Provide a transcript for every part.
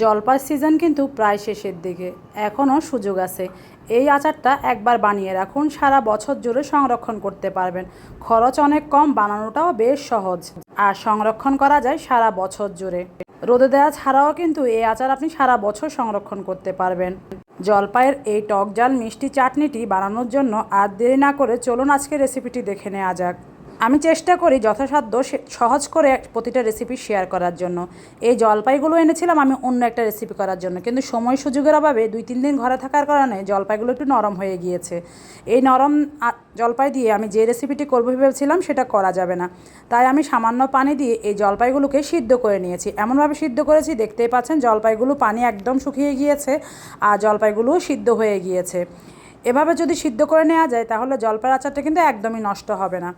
জলপাই সিজন কিন্তু প্রায় শেষের দিকে। এখনও সুযোগ আছে। এই আচারটা একবার বানিয়ে রাখুন, সারা বছর জুড়ে সংরক্ষণ করতে পারবেন। খরচ অনেক কম, বানানোটাও বেশ সহজ। আর সংরক্ষণ করা যায় সারা বছর জুড়ে। রোদে দেওয়া ছাড়াও কিন্তু এই আচার আপনি সারা বছর সংরক্ষণ করতে পারবেন। জলপাইয়ের এই টক জাল মিষ্টি চাটনিটি বানানোর জন্য আর দেরি না করে চলুন আজকে রেসিপিটি দেখে নেওয়া যাক। আমি চেষ্টা করি যথাসাধ্য সহজ করে প্রতিটা রেসিপি শেয়ার করার জন্য। এই জলপাইগুলো এনেছিলাম আমি অন্য একটা রেসিপি করার জন্য। কিন্তু সময় সুযোগের অভাবে দুই, তিন দিন ঘরে থাকার কারণে জলপাইগুলো একটু নরম হয়ে গিয়েছে। এই নরম জলপাই দিয়ে আমি যে রেসিপিটি করব ভেবেছিলাম সেটা করা যাবে না। তাই আমি সামান্য পানি দিয়ে এই জলপাইগুলোকে সিদ্ধ করে নিয়েছি। এমনভাবে সিদ্ধ করেছি, দেখতেই পাচ্ছেন জলপাইগুলো পানি একদম শুকিয়ে গিয়েছে আর জলপাইগুলোও সিদ্ধ হয়ে গিয়েছে। এভাবে যদি সিদ্ধ করে নেওয়া যায়, তাহলে জলপার আচারটা কিন্তু একদমই নষ্ট হবে না।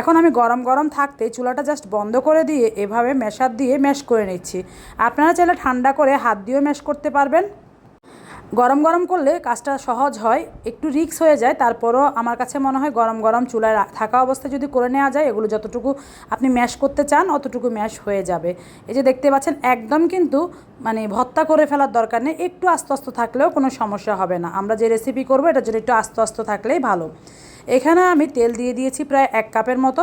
এখন আমি গরম গরম থাকতে চুলাটা জাস্ট বন্ধ করে দিয়ে এভাবে মেশার দিয়ে ম্যাশ করে নিচ্ছি। আপনারা চাইলে ঠান্ডা করে হাত দিয়েও ম্যাশ করতে পারবেন। গরম গরম করলে কাজটা সহজ হয়, একটু রিক্স হয়ে যায়, তারপরও আমার কাছে মনে হয় গরম গরম চুলায় থাকা অবস্থায় যদি করে নেওয়া যায়, এগুলো যতটুকু আপনি ম্যাশ করতে চান, অতটুকু ম্যাশ হয়ে যাবে। এই যে দেখতে পাচ্ছেন, একদম কিন্তু মানে ভত্তা করে ফেলার দরকার নেই, একটু আস্তে আস্তে থাকলেও কোনো সমস্যা হবে না। আমরা যে রেসিপি করব, এটার জন্য একটু আস্তে আস্তে থাকলেই ভালো। এখানে আমি তেল দিয়ে দিয়েছি প্রায় এক কাপের মতো।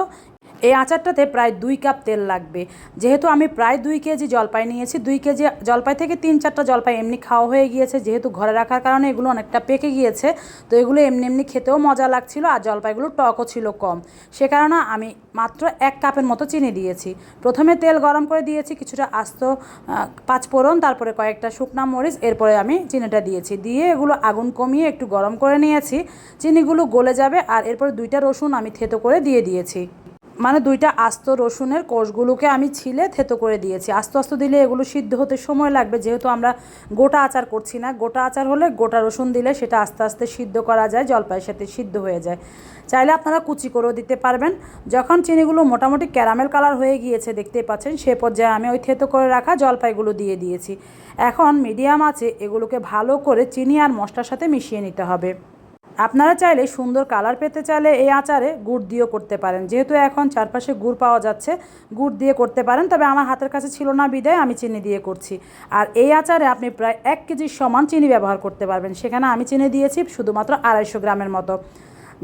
এই আচারটাতে প্রায় দুই কাপ তেল লাগবে। যেহেতু আমি প্রায় দুই কেজি জলপাই নিয়েছি দুই কেজি জলপাই থেকে তিন চারটা জলপাই এমনি খাওয়া হয়ে গিয়েছে। যেহেতু ঘরে রাখার কারণে এগুলো অনেকটা পেকে গিয়েছে তো এগুলো এমনি এমনি খেতেও মজা লাগছিল আর জলপাইগুলো টকও ছিল কম। সে কারণে আমি মাত্র এক কাপের মতো চিনি দিয়েছি। প্রথমে তেল গরম করে দিয়েছি কিছুটা আস্ত আহ, পাঁচ ফোড়ন তারপরে কয়েকটা শুকনা মরিচ এরপরে আমি চিনিটা দিয়েছি। দিয়ে এগুলো আগুন কমিয়ে একটু গরম করে নিয়েছি। চিনিগুলো গলে যাবে আর এরপরে দুইটা রসুন আমি থেতো করে দিয়ে দিয়েছি। মানে দুইটা আস্ত রসুনের কোষগুলোকে আমি ছিলে থেতো করে দিয়েছি। আস্তে আস্তে দিলে এগুলো সিদ্ধ হতে সময় লাগবে, যেহেতু আমরা গোটা আচার করছি না। গোটা আচার হলে গোটা রসুন দিলে সেটা আস্তে আস্তে সিদ্ধ করা যায়, জলপাইয়ের সাথে সিদ্ধ হয়ে যায়। চাইলে আপনারা কুচি করেও দিতে পারবেন। যখন চিনিগুলো মোটামুটি ক্যারামেল কালার হয়ে গিয়েছে দেখতেই পাচ্ছেন, সে পর্যায়ে আমি ওই থেতো করে রাখা জলপাইগুলো দিয়ে দিয়েছি। এখন মিডিয়াম আছে, এগুলোকে ভালো করে চিনি আর মশলার সাথে মিশিয়ে নিতে হবে। আপনারা চাইলে সুন্দর কালার পেতে চাইলে এই আচারে গুড় দিয়েও করতে পারেন। যেহেতু এখন চারপাশে গুড় পাওয়া যাচ্ছে, গুড় দিয়ে করতে পারেন। তবে আমার হাতের কাছে ছিল না বিদায়, আমি চিনি দিয়ে করছি। আর এই আচারে আপনি প্রায় এক কেজির সমান চিনি ব্যবহার করতে পারবেন। সেখানে আমি চিনি দিয়েছি শুধুমাত্র আড়াইশো গ্রামের মতো।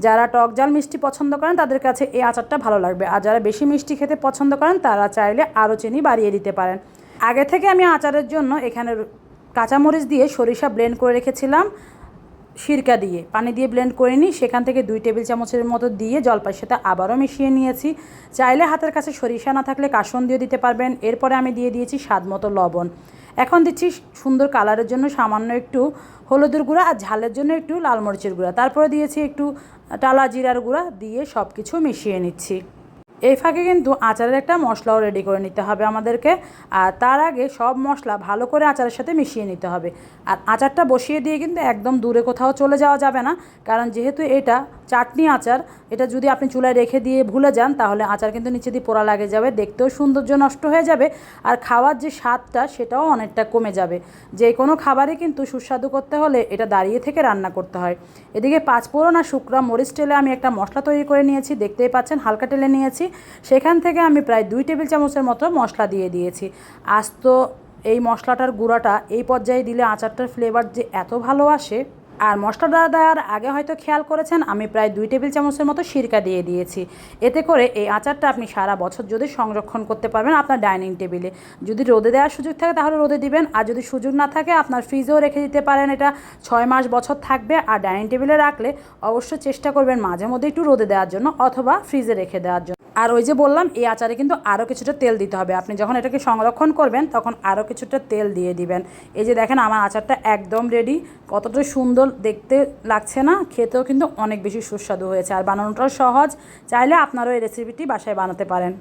যারা টক জাল মিষ্টি পছন্দ করেন, তাদের কাছে এই আচারটা ভালো লাগবে। আর যারা বেশি মিষ্টি খেতে পছন্দ করেন, তারা চাইলে আরও চিনি বাড়িয়ে দিতে পারেন। আগে থেকে আমি আচারের জন্য এখানে কাঁচামরিচ দিয়ে সরিষা ব্লেন্ড করে রেখেছিলাম। সিরকা দিয়ে, পানি দিয়ে ব্লেন্ড করে নিই। সেখান থেকে দুই টেবিল চামচের মতো দিয়ে জলপাইয়ের সাথে আবারও মিশিয়ে নিয়েছি। চাইলে হাতের কাছে সরিষা না থাকলে কাসন দিয়ে দিতে পারবেন। এরপরে আমি দিয়ে দিয়েছি স্বাদ মতো লবণ। এখন দিচ্ছি সুন্দর কালারের জন্য সামান্য একটু হলুদের গুঁড়া আর ঝালের জন্য একটু লাল মরিচের গুঁড়া। তারপরে দিয়েছি একটু টালা জিরার গুঁড়া দিয়ে সব কিছু মিশিয়ে নিচ্ছি। এই ফাঁকে কিন্তু আচারের একটা মশলাও রেডি করে নিতে হবে আমাদেরকে। আর তার আগে সব মশলা ভালো করে আচারের সাথে মিশিয়ে নিতে হবে। আর আচারটা বসিয়ে দিয়ে কিন্তু একদম দূরে কোথাও চলে যাওয়া যাবে না। কারণ যেহেতু এটা চাটনি আচার, এটা যদি আপনি চুলায় রেখে দিয়ে ভুলে যান, তাহলে আচার কিন্তু নিচে দিয়ে পোড়া লাগে যাবে, দেখতেও সৌন্দর্য নষ্ট হয়ে যাবে, আর খাওয়ার যে স্বাদটা, সেটাও অনেকটা কমে যাবে। যে কোনো খাবারই কিন্তু সুস্বাদু করতে হলে এটা দাঁড়িয়ে থেকে রান্না করতে হয়। এদিকে পাঁচফোড়ন আর শুকরা মরিচ টেলে আমি একটা মশলা তৈরি করে নিয়েছি, দেখতেই পাচ্ছেন হালকা টেলে নিয়েছি। সেখান থেকে আমি প্রায় দুই টেবিল চামচের মতো মশলা দিয়ে দিয়েছি। আস্ত এই মশলাটার গুঁড়াটা এই পর্যায়ে দিলে আচারটার ফ্লেভার যে এত ভালো আসে আর মশলাটা দেওয়ার আগে হয়তো খেয়াল করেছেন, আমি প্রায় দুই টেবিল চামচের মতো সিরকা দিয়ে দিয়েছি। এতে করে এই আচারটা আপনি সারা বছর যদি সংরক্ষণ করতে পারবেন আপনার ডাইনিং টেবিলে। যদি রোদে দেওয়ার সুযোগ থাকে তাহলে রোদে দিবেন, আর যদি সুযোগ না থাকে আপনার ফ্রিজেও রেখে দিতে পারেন এটা। ছয় মাস বছর থাকবে, আর ডাইনিং টেবিলে রাখলে অবশ্যই চেষ্টা করবেন মাঝে মধ্যে একটু রোদে দেওয়ার জন্য অথবা ফ্রিজে রেখে দেওয়ার জন্য। আর ওই যে বললাম, এই আচারে কিন্তু আরও কিছুটা তেল দিতে হবে। আপনি যখন এটাকে সংরক্ষণ করবেন, তখন আরও কিছুটা তেল দিয়ে দিবেন। এই যে দেখেন, আমার আচারটা একদম রেডি কতটা সুন্দর দেখতে লাগছে না? খেতেও কিন্তু অনেক বেশি সুস্বাদু হয়েছে। আর বানানোটাও সহজ। চাইলে আপনারও এই রেসিপিটি বাসায় বানাতে পারেন।